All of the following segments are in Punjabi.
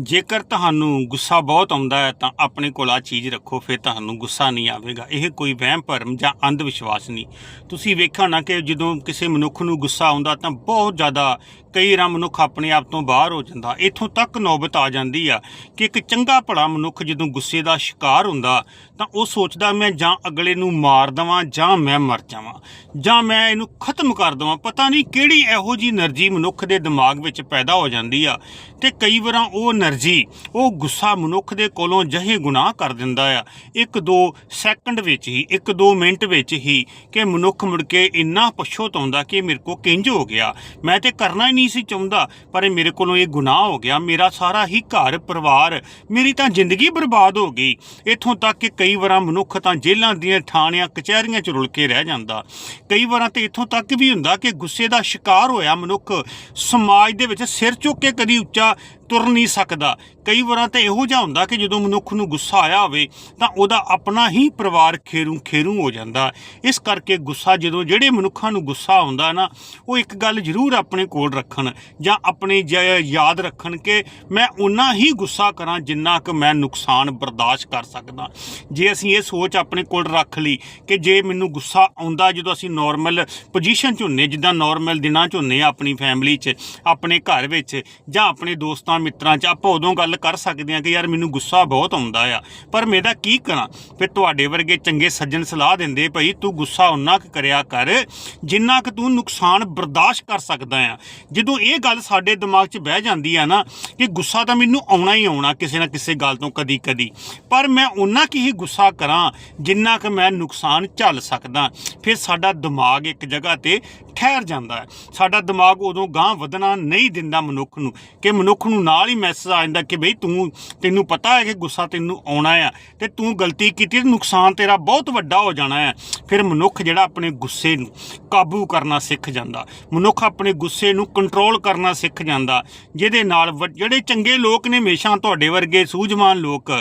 ਜੇਕਰ ਤੁਹਾਨੂੰ ਗੁੱਸਾ ਬਹੁਤ ਆਉਂਦਾ ਹੈ ਤਾਂ ਆਪਣੇ ਕੋਲ ਆ ਚੀਜ਼ ਰੱਖੋ, ਫਿਰ ਤੁਹਾਨੂੰ ਗੁੱਸਾ ਨਹੀਂ ਆਵੇਗਾ। ਇਹ ਕੋਈ ਵਹਿਮ, ਭਰਮ ਜਾਂ ਅੰਧ ਵਿਸ਼ਵਾਸ ਨਹੀਂ। ਤੁਸੀਂ ਵੇਖਿਆ ਨਾ ਕਿ ਜਦੋਂ ਕਿਸੇ ਮਨੁੱਖ ਨੂੰ ਗੁੱਸਾ ਆਉਂਦਾ ਤਾਂ ਬਹੁਤ ਜ਼ਿਆਦਾ ਕਈ ਰਾਂ ਮਨੁੱਖ ਆਪਣੇ ਆਪ ਤੋਂ ਬਾਹਰ ਹੋ ਜਾਂਦਾ। ਇੱਥੋਂ ਤੱਕ ਨੌਬਤ ਆ ਜਾਂਦੀ ਆ ਕਿ ਇੱਕ ਚੰਗਾ ਭਲਾ ਮਨੁੱਖ ਜਦੋਂ ਗੁੱਸੇ ਦਾ ਸ਼ਿਕਾਰ ਹੁੰਦਾ ਤਾਂ ਉਹ ਸੋਚਦਾ, ਮੈਂ ਜਾਂ ਅਗਲੇ ਨੂੰ ਮਾਰ ਦਵਾਂ ਜਾਂ ਮੈਂ ਮਰ ਜਾਵਾਂ, ਜਾਂ ਮੈਂ ਇਹਨੂੰ ਖਤਮ ਕਰ ਦਵਾਂ। ਪਤਾ ਨਹੀਂ ਕਿਹੜੀ ਇਹੋ ਜੀ એનર્ਜੀ ਮਨੁੱਖ ਦੇ ਦਿਮਾਗ ਵਿੱਚ ਪੈਦਾ ਹੋ ਜਾਂਦੀ ਆ ਤੇ ਕਈ ਵਾਰਾਂ ਉਹ એનર્ਜੀ ਉਹ ਗੁੱਸਾ ਮਨੁੱਖ ਦੇ ਕੋਲੋਂ ਜਹੇ ਗੁਨਾਹ ਕਰ ਦਿੰਦਾ ਆ। ਇੱਕ ਦੋ ਸੈਕਿੰਡ ਵਿੱਚ ਹੀ, ਇੱਕ ਦੋ ਮਿੰਟ ਵਿੱਚ ਹੀ ਕਿ ਮਨੁੱਖ ਮੁੜ ਕੇ ਇੰਨਾ ਪਛੋਤਾਉਂਦਾ ਕਿ ਮੇਰੇ ਕੋ ਕਿੰਜ ਹੋ ਗਿਆ। ਮੈਂ ਤੇ ਕਰਨਾ ਹੀ ਨਹੀਂ ਸੀ ਚਾਹੁੰਦਾ, ਪਰ ਇਹ ਮੇਰੇ ਕੋਲੋਂ ਇਹ ਗੁਨਾਹ ਹੋ ਗਿਆ। ਮੇਰਾ ਸਾਰਾ ਹੀ ਘਰ ਪਰਿਵਾਰ, ਮੇਰੀ ਤਾਂ ਜ਼ਿੰਦਗੀ ਬਰਬਾਦ ਹੋ ਗਈ। ਇਥੋਂ ਤੱਕ ਕਿ ਕਈ ਵਾਰਾਂ ਮਨੁੱਖ ਤਾਂ ਜੇਲ੍ਹਾਂ ਦੀਆਂ ਥਾਣਿਆਂ, ਕਚਹਿਰੀਆਂ 'ਚ ਰੁਲ ਕੇ ਰਹਿ ਜਾਂਦਾ। ਕਈ ਵਾਰਾਂ ਤੇ ਇਥੋਂ ਤੱਕ ਵੀ ਹੁੰਦਾ ਕਿ ਗੁੱਸੇ ਦਾ ਸ਼ਿਕਾਰ ਹੋਇਆ ਮਨੁੱਖ। ਸਮਾਜ ਦੇ ਵਿੱਚ ਸਿਰ ਚੁੱਕ ਕੇ ਕਦੀ ਉੱਚਾ ਤੁਰ ਨਹੀਂ ਸਕਦਾ। ਕਈ ਵਾਰਾਂ ਤੇ ਇਹੋ ਜਿਹਾ ਹੁੰਦਾ ਕਿ ਜਦੋਂ ਮਨੁੱਖ ਨੂੰ ਗੁੱਸਾ ਆਇਆ ਹੋਵੇ, ਤਾਂ ਉਹਦਾ ਆਪਣਾ ਹੀ ਪਰਿਵਾਰ ਖੇਰੂ ਖੇਰੂ ਹੋ ਜਾਂਦਾ। ਇਸ ਕਰਕੇ ਗੁੱਸਾ ਜਦੋਂ ਜਿਹੜੇ ਮਨੁੱਖਾਂ ਨੂੰ ਗੁੱਸਾ ਆਉਂਦਾ ਨਾ, ਉਹ ਇੱਕ ਗੱਲ ਜ਼ਰੂਰ ਆਪਣੇ ਕੋਲ ਰੱਖਣ ਜਾਂ ਆਪਣੇ ਯਾਦ ਰੱਖਣ ਕਿ ਮੈਂ ਉਨਾ ਹੀ ਗੁੱਸਾ ਕਰਾਂ ਜਿੰਨਾ ਕਿ ਮੈਂ ਨੁਕਸਾਨ ਬਰਦਾਸ਼ਤ ਕਰ ਸਕਦਾ। ਜੇ ਅਸੀਂ ਇਹ ਸੋਚ ਆਪਣੇ ਕੋਲ ਰੱਖ ਲਈ ਕਿ ਜੇ ਮੈਨੂੰ ਗੁੱਸਾ ਆਉਂਦਾ ਜਦੋਂ ਅਸੀਂ ਨਾਰਮਲ ਪੋਜੀਸ਼ਨ 'ਚ ਹੁੰਨੇ, ਜਿੱਦਾਂ ਨਾਰਮਲ ਦਿਨਾਂ 'ਚ ਹੁੰਨੇ ਆ ਆਪਣੀ ਫੈਮਿਲੀ 'ਚ, ਆਪਣੇ ਘਰ ਵਿੱਚ ਜਾਂ ਆਪਣੇ ਦੋਸਤਾਂ ਮਿੱਤਰਾਂ 'ਚ ਆਪਾਂ ਉਦੋਂ ਗੱਲ ਕਰ ਸਕਦੇ ਹਾਂ ਕਿ ਯਾਰ ਮੈਨੂੰ ਗੁੱਸਾ ਬਹੁਤ ਆਉਂਦਾ ਆ। ਪਰ ਮੈਂ ਇਹਦਾ ਕੀ ਕਰਾਂ? ਫਿਰ ਤੁਹਾਡੇ ਵਰਗੇ ਚੰਗੇ ਸੱਜਣ ਸਲਾਹ ਦਿੰਦੇ ਭਈ ਤੂੰ ਗੁੱਸਾ ਉਨਾ ਕੁ ਕਰਿਆ ਕਰ ਜਿੰਨਾ ਕਿ ਤੂੰ ਨੁਕਸਾਨ ਬਰਦਾਸ਼ਤ ਕਰ ਸਕਦਾ ਆ। ਜਦੋਂ ਇਹ ਗੱਲ ਸਾਡੇ ਦਿਮਾਗ 'ਚ ਬਹਿ ਜਾਂਦੀ ਆ ਨਾ ਕਿ ਗੁੱਸਾ ਤਾਂ ਮੈਨੂੰ ਆਉਣਾ ਹੀ ਆਉਣਾ ਕਿਸੇ ਨਾ ਕਿਸੇ ਗੱਲ ਤੋਂ ਕਦੀ ਕਦੀ। ਪਰ ਮੈਂ ਉਨਾ ਕੀ ਹੀ ਗੁੱਸਾ ਕਰਾਂ ਜਿੰਨਾ ਕਿ ਮੈਂ ਨੁਕਸਾਨ ਝੱਲ ਸਕਦਾ। ਫਿਰ ਸਾਡਾ ਦਿਮਾਗ ਇੱਕ ਜਗ੍ਹਾ ਤੇ ਠਹਿਰ ਜਾਂਦਾ ਹੈ। ਸਾਡਾ ਦਿਮਾਗ ਉਦੋਂ ਗਾਂ ਵਧਣਾ ਨਹੀਂ ਦਿੰਦਾ ਮਨੁੱਖ ਨੂੰ ਕਿ ਮਨੁੱਖ ਨੂੰ ਨਾਲ ਹੀ ਮੈਸੇਜ ਆ ਜਾਂਦਾ ਕਿ ਬਈ ਤੂੰ, ਤੈਨੂੰ ਪਤਾ ਹੈ ਕਿ ਗੁੱਸਾ ਤੈਨੂੰ ਆਉਣਾ ਆ ਤੇ ਤੂੰ ਗਲਤੀ ਕੀਤੀ ਤੇ ਨੁਕਸਾਨ ਤੇਰਾ ਬਹੁਤ ਵੱਡਾ ਹੋ ਜਾਣਾ ਹੈ ਫਿਰ ਮਨੁੱਖ ਜਿਹੜਾ ਆਪਣੇ ਗੁੱਸੇ ਨੂੰ ਕਾਬੂ ਕਰਨਾ ਸਿੱਖ ਜਾਂਦਾ। ਮਨੁੱਖ ਆਪਣੇ ਗੁੱਸੇ ਨੂੰ ਕੰਟਰੋਲ ਕਰਨਾ ਸਿੱਖ ਜਾਂਦਾ। ਜਿਹਦੇ ਨਾਲ ਵੱਡ- ਜਿਹੜੇ ਚੰਗੇ ਲੋਕ ਨੇ, ਹਮੇਸ਼ਾ ਤੁਹਾਡੇ ਵਰਗੇ ਸੂਝਵਾਨ ਲੋਕ।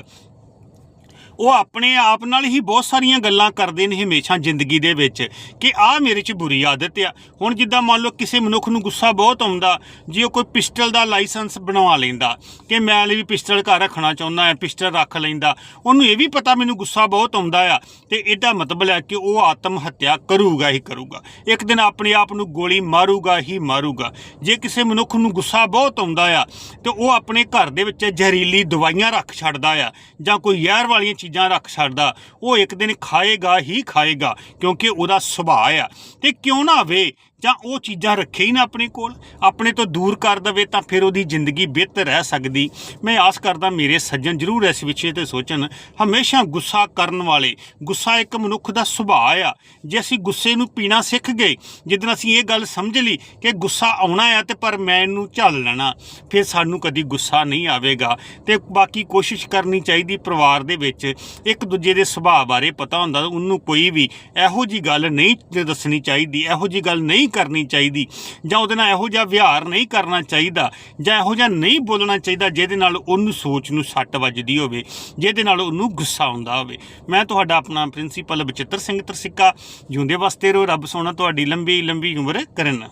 ਉਹ ਆਪਣੇ ਆਪ ਨਾਲ ਹੀ ਬਹੁਤ ਸਾਰੀਆਂ ਗੱਲਾਂ ਕਰਦੇ ਨੇ ਹਮੇਸ਼ਾ ਜ਼ਿੰਦਗੀ ਦੇ ਵਿੱਚ ਕਿ ਆਹ ਮੇਰੇ 'ਚ ਬੁਰੀ ਆਦਤ ਆ। ਹੁਣ ਜਿੱਦਾਂ ਮੰਨ ਲਓ ਕਿਸੇ ਮਨੁੱਖ ਨੂੰ ਗੁੱਸਾ ਬਹੁਤ ਆਉਂਦਾ, ਜੇ ਉਹ ਕੋਈ ਪਿਸਟਲ ਦਾ ਲਾਇਸੈਂਸ ਬਣਵਾ ਲੈਂਦਾ ਕਿ ਮੈਂ ਲਈ ਵੀ ਪਿਸਟਲ ਘਰ ਰੱਖਣਾ ਚਾਹੁੰਦਾ ਹਾਂ ਪਿਸਟਲ ਰੱਖ ਲੈਂਦਾ, ਉਹਨੂੰ ਇਹ ਵੀ ਪਤਾ ਮੈਨੂੰ ਗੁੱਸਾ ਬਹੁਤ ਆਉਂਦਾ ਆ ਤੇ ਇਹਦਾ ਮਤਲਬ ਹੈ ਕਿ ਉਹ ਆਤਮ ਹੱਤਿਆ ਕਰੂਗਾ ਹੀ ਕਰੂਗਾ। ਇੱਕ ਦਿਨ ਆਪਣੇ ਆਪ ਨੂੰ ਗੋਲੀ ਮਾਰੂਗਾ ਹੀ ਮਾਰੂਗਾ। ਜੇ ਕਿਸੇ ਮਨੁੱਖ ਨੂੰ ਗੁੱਸਾ ਬਹੁਤ ਆਉਂਦਾ ਆ ਤੇ ਉਹ ਆਪਣੇ ਘਰ ਦੇ ਵਿੱਚ ਜ਼ਹਿਰੀਲੀ ਦਵਾਈਆਂ ਰੱਖ ਛੱਡਦਾ ਆ ਜਾਂ ਕੋਈ ਜ਼ਹਿਰ ਵਾਲੀਆਂ ਚੀਜ਼ਾਂ ਰੱਖ ਸਕਦਾ, ਉਹ ਇੱਕ ਦਿਨ ਖਾਏਗਾ, ਹੀ ਖਾਏਗਾ, ਕਿਉਂਕਿ ਉਹਦਾ ਸੁਭਾਅ ਆ। ਤੇ ਕਿਉਂ ਨਾ ਵੇ? ਜਾਂ ਉਹ ਚੀਜ਼ਾਂ ਰੱਖੇ ਹੀ ਨਾ ਆਪਣੇ ਕੋਲ, ਆਪਣੇ ਤੋਂ ਦੂਰ ਕਰ ਦਵੇ ਤਾਂ ਫਿਰ ਉਹਦੀ ਜ਼ਿੰਦਗੀ ਬਿਹਤਰ ਰਹਿ ਸਕਦੀ। ਮੈਂ ਆਸ ਕਰਦਾ ਮੇਰੇ ਸੱਜਣ ਜ਼ਰੂਰ ਇਸ ਵਿਸ਼ੇ ਤੇ ਸੋਚਣ, ਹਮੇਸ਼ਾ ਗੁੱਸਾ ਕਰਨ ਵਾਲੇ, ਗੁੱਸਾ ਇੱਕ ਮਨੁੱਖ ਦਾ ਸੁਭਾਅ ਆ। ਜੇ ਅਸੀਂ ਗੁੱਸੇ ਨੂੰ ਪੀਣਾ ਸਿੱਖ ਗਏ, ਜਿੱਦਣ ਅਸੀਂ ਇਹ ਗੱਲ ਸਮਝ ਲਈ ਕਿ ਗੁੱਸਾ ਆਉਣਾ ਆ ਤੇ ਪਰ ਮੈਂ ਇਹਨੂੰ ਝੱਲ ਲੈਣਾ, ਫਿਰ ਸਾਨੂੰ ਕਦੀ ਗੁੱਸਾ ਨਹੀਂ ਆਵੇਗਾ। ਤੇ ਬਾਕੀ ਕੋਸ਼ਿਸ਼ ਕਰਨੀ ਚਾਹੀਦੀ ਪਰਿਵਾਰ ਦੇ ਵਿੱਚ, ਇੱਕ ਦੂਜੇ ਦੇ ਸੁਭਾਅ ਬਾਰੇ ਪਤਾ ਹੁੰਦਾ, ਉਹਨੂੰ ਕੋਈ ਵੀ ਇਹੋ ਜੀ ਗੱਲ ਨਹੀਂ ਦੱਸਣੀ ਚਾਹੀਦੀ, ਇਹੋ ਜੀ ਗੱਲ ਨਹੀਂ ਕਰਨੀ ਚਾਹੀਦੀ ਜਾਂ ਉਹਦੇ ਨਾਲ ਇਹੋ ਜਿਹਾ ਵਿਹਾਰ ਨਹੀਂ ਕਰਨਾ ਚਾਹੀਦਾ ਜਾਂ ਇਹੋ ਜਿਹਾ ਨਹੀਂ ਬੋਲਣਾ ਚਾਹੀਦਾ ਜਿਹਦੇ ਨਾਲ ਉਹਨੂੰ ਸੋਚ ਨੂੰ ਸੱਟ ਵੱਜਦੀ ਹੋਵੇ, ਜਿਹਦੇ ਨਾਲ ਉਹਨੂੰ ਗੁੱਸਾ ਆਉਂਦਾ ਹੋਵੇ। ਮੈਂ ਤੁਹਾਡਾ ਆਪਣਾ ਪ੍ਰਿੰਸੀਪਲ ਬਚਿੱਤਰ ਸਿੰਘ ਤਰਸਿੱਕਾ, ਜਿਉਂਦੇ ਵਸਤੇ ਰਹੋ, ਰੱਬ ਸੋਹਣਾ ਤੁਹਾਡੀ ਲੰਬੀ ਲੰਬੀ ਉਮਰ ਕਰਨ।